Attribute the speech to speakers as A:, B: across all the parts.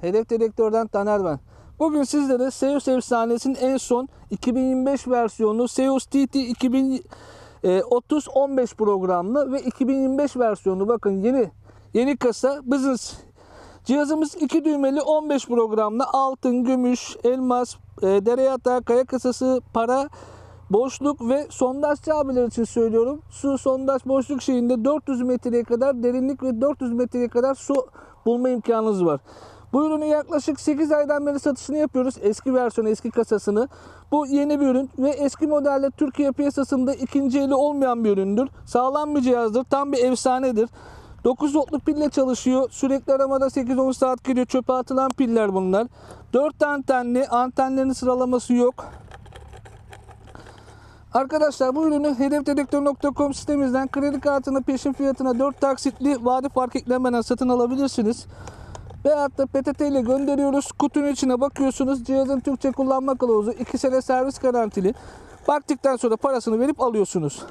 A: Hedef Dedektör'den Taner ben. Bugün sizlere Seus efsanesinin en son 2025 versiyonu Seus TT 2030 15 programlı ve 2025 versiyonu bakın yeni yeni kasa business Cihazımız iki düğmeli 15 programlı altın, gümüş, elmas, e, dere yatağı, kaya kasası, para, boşluk ve sondajçı abiler için söylüyorum. Su sondaj boşluk şeyinde 400 metreye kadar derinlik ve 400 metreye kadar su bulma imkanınız var. Bu ürünü yaklaşık 8 aydan beri satışını yapıyoruz. Eski versiyonu, eski kasasını. Bu yeni bir ürün ve eski modelde Türkiye piyasasında ikinci eli olmayan bir üründür. Sağlam bir cihazdır. Tam bir efsanedir. 9 voltluk pille çalışıyor. Sürekli aramada 8-10 saat gidiyor. Çöpe atılan piller bunlar. 4 antenli. Antenlerin sıralaması yok. Arkadaşlar bu ürünü hedefdedektör.com sitemizden kredi kartını peşin fiyatına 4 taksitli vade fark eklemeden satın alabilirsiniz. Veyahut da PTT ile gönderiyoruz. Kutunun içine bakıyorsunuz. Cihazın Türkçe kullanma kılavuzu 2 sene servis garantili. Baktıktan sonra parasını verip alıyorsunuz.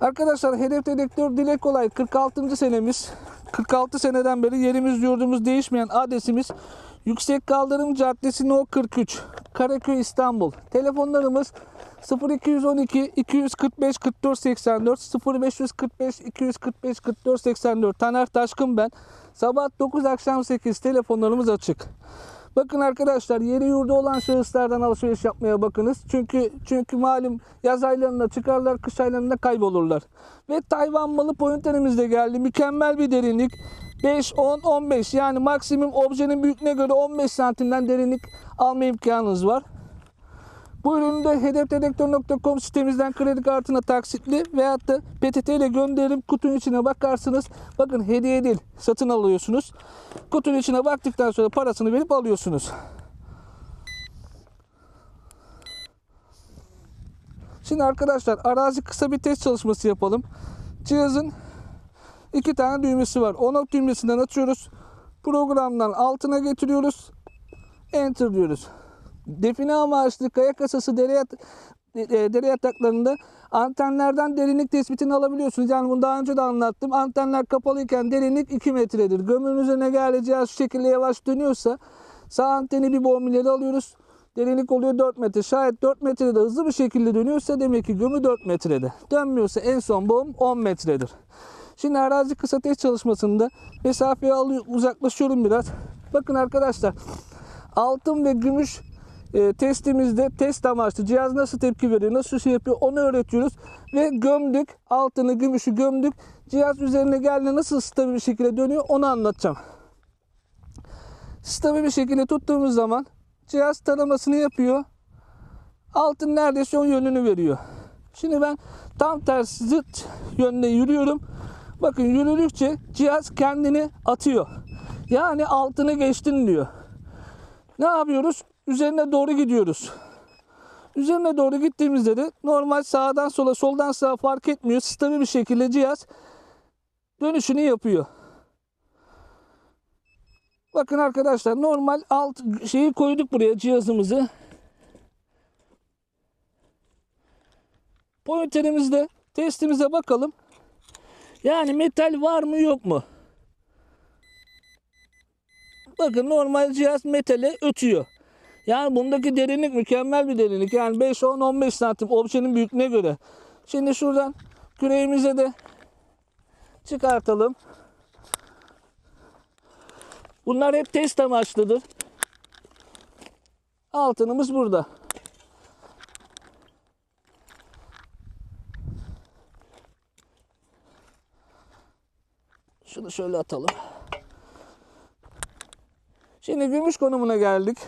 A: Arkadaşlar Hedef Dedektör dile kolay 46. senemiz. 46 seneden beri yerimiz yurdumuz değişmeyen adresimiz Yüksek Kaldırım Caddesi No 43 Karaköy İstanbul. Telefonlarımız 0212 245 44 84 0545 245 44 84 Taner Taşkın ben. Sabah 9 akşam 8 telefonlarımız açık. Bakın arkadaşlar yeri yurdu olan şahıslardan alışveriş yapmaya bakınız. Çünkü çünkü malum yaz aylarında çıkarlar, kış aylarında kaybolurlar. Ve Tayvan malı pointerimiz de geldi. Mükemmel bir derinlik. 5, 10, 15 yani maksimum objenin büyüklüğüne göre 15 santimden derinlik alma imkanınız var. Bu ürünü de hedefdedektör.com sitemizden kredi kartına taksitli veyahut da PTT ile gönderip kutunun içine bakarsınız. Bakın hediye değil satın alıyorsunuz. Kutunun içine baktıktan sonra parasını verip alıyorsunuz. Şimdi arkadaşlar arazi kısa bir test çalışması yapalım. Cihazın iki tane düğmesi var. On off düğmesinden açıyoruz. Programdan altına getiriyoruz. Enter diyoruz. Define amaçlı kaya kasası dere, yat, e, dere yataklarında antenlerden derinlik tespitini alabiliyorsunuz. Yani bunu daha önce de anlattım. Antenler kapalıyken derinlik 2 metredir. Gömünün üzerine cihaz şu şekilde yavaş dönüyorsa sağ anteni bir boğum ileri alıyoruz. Derinlik oluyor 4 metre. Şayet 4 metrede hızlı bir şekilde dönüyorsa demek ki gömü 4 metrede. Dönmüyorsa en son boğum 10 metredir. Şimdi arazi kısa test çalışmasında mesafeye alıyor, uzaklaşıyorum biraz. Bakın arkadaşlar altın ve gümüş e, testimizde test amaçlı cihaz nasıl tepki veriyor, nasıl şey yapıyor onu öğretiyoruz. Ve gömdük, altını, gümüşü gömdük. Cihaz üzerine geldiğinde nasıl stabil bir şekilde dönüyor onu anlatacağım. Stabil bir şekilde tuttuğumuz zaman cihaz taramasını yapıyor. Altın neredeyse o yönünü veriyor. Şimdi ben tam tersi zıt yönde yürüyorum. Bakın yürüdükçe cihaz kendini atıyor. Yani altını geçtin diyor. Ne yapıyoruz? Üzerine doğru gidiyoruz. Üzerine doğru gittiğimizde de normal sağdan sola soldan sağa fark etmiyor. Stabil bir şekilde cihaz dönüşünü yapıyor. Bakın arkadaşlar normal alt şeyi koyduk buraya cihazımızı. Pointerimizde testimize bakalım. Yani metal var mı yok mu? Bakın normal cihaz metale ötüyor. Yani bundaki derinlik mükemmel bir derinlik. Yani 5, 10, 15 santim objenin büyüklüğüne göre. Şimdi şuradan küreğimize de çıkartalım. Bunlar hep test amaçlıdır. Altınımız burada. Şunu şöyle atalım. Şimdi gümüş konumuna geldik.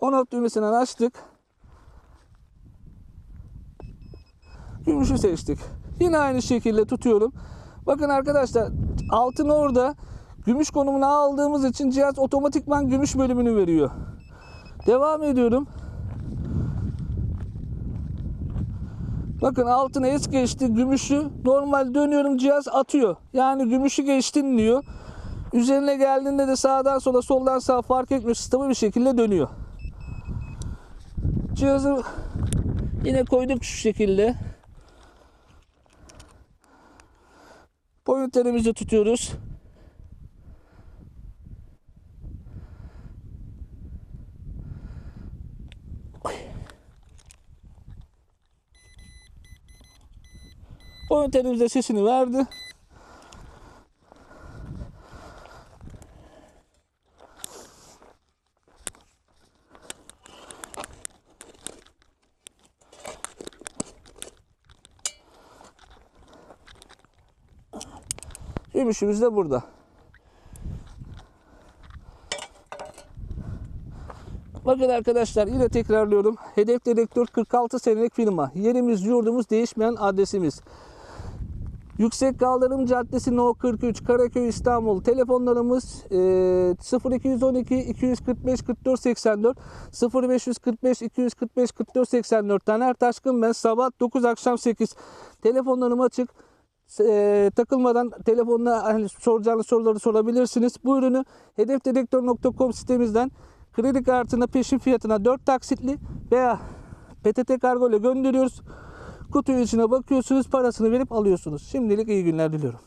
A: 16 düğmesinden açtık. Gümüşü seçtik. Yine aynı şekilde tutuyorum. Bakın arkadaşlar altın orada gümüş konumuna aldığımız için cihaz otomatikman gümüş bölümünü veriyor. Devam ediyorum. Bakın altına es geçti gümüşü. Normal dönüyorum cihaz atıyor. Yani gümüşü geçtin diyor. Üzerine geldiğinde de sağdan sola soldan sağa fark etmiyor. Stabil bir şekilde dönüyor. Cihazı yine koyduk şu şekilde. Pointerimizi tutuyoruz. Monitörümüz de sesini verdi. Gümüşümüz de burada. Bakın arkadaşlar yine tekrarlıyorum. Hedef Dedektör 46 senelik firma. Yerimiz yurdumuz değişmeyen adresimiz. Yüksek Kaldırım Caddesi No 43 Karaköy İstanbul. Telefonlarımız e, 0212 245 44 84 0545 245 44 84 Taner Taşkın ben sabah 9 akşam 8 telefonlarım açık e, takılmadan telefonla hani soracağınız soruları sorabilirsiniz. Bu ürünü hedefdedektör.com sitemizden kredi kartına peşin fiyatına 4 taksitli veya PTT kargo ile gönderiyoruz. Kutunun içine bakıyorsunuz, parasını verip alıyorsunuz. Şimdilik iyi günler diliyorum.